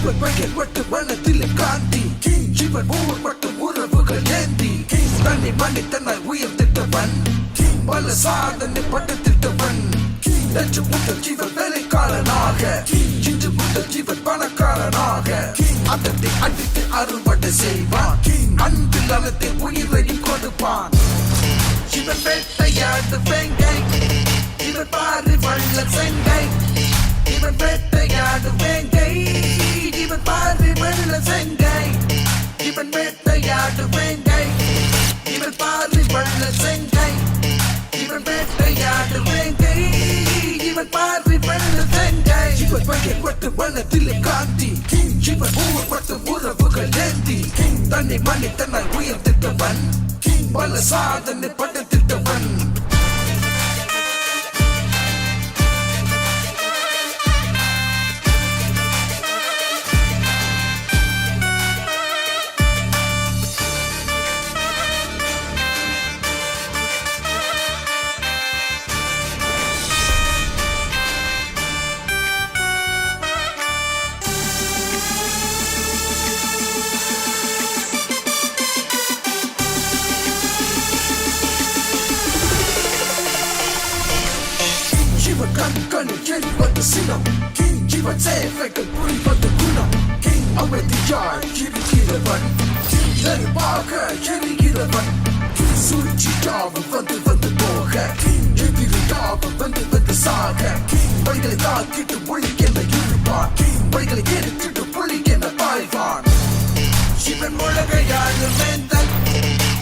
சிவன் பெயர் மட்டும் வண்ணத்தில் காந்தி சிவன் ஊர் மட்டும் உறவுகள் ஏந்தி தன்னை மன்னித்தனால் உயர்த்திட்டவன் பல சாதனை பட்டத்திட்டவன் நேற்று முதல் ஜீவன் வேலைக்காரனாக இன்று முதல் ஜீவன் பணக்காரனாக அதத்தை அடித்து அறுவடை செய்வான் அன்பில் அலத்தை உயிரையும் கொடுப்பான் சிவன் வேட்டையாடு வேங்கை வேட்டையாடு வேங்கை இவன் பாரு வள்ள செங்கை. இவன் வேட்டையாடு வேங்கை. இவன் பாரு வெள்ள செங்கை. இவன் பெயர் மட்டும் வண்ணத்தில் காந்தி இவன் ஊர் மட்டும் உறவுகள் ஏந்தி. தன்னை மன்னித்தனால் உயர்த்திட்டவன் பல சாதனை பட்டத்திட்டவன் இவன் கண் கண்ணில் எரிவது சினம் இவன் சேவைகள் புரிவது குணம் அமைதியாய் இருக்கிறவன் நெருப்பாக எரிகிறவன் சூழ்ச்சியாவும் வந்து வந்து போக எதிரியாவும் வந்து வந்து சாக பைகளை தாக்கிட்டு ஒளி என இருப்பான் பைகளை எரித்திட்டு புள்ளி என பாய்வான் இவன் உலகையாளு வேந்தன்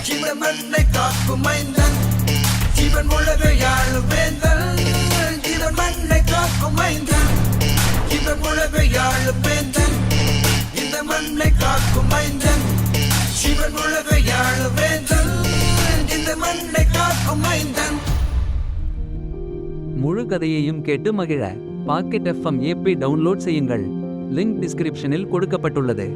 இவன் மண்ணை காக்கும் மைந்தன் இவன் உலகையாளு வேந்தன் இவன் மண்ணை காக்கும் மைந்தன் இவன் உலகையாளு வேந்தன் இந்த மண்ணை காக்கும் மைந்தன். இவன் உலகையாளு வேந்தன் இந்த மண்ணை காக்கும் மைந்தன். முழு கதையையும் கேட்டு மகிழ. பாக்கெட் எஃப்எம் ஏபி டவுன்லோட் செய்யுங்கள். லிங்க் டிஸ்கிரிப்ஷனில் கொடுக்கப்பட்டுள்ளது.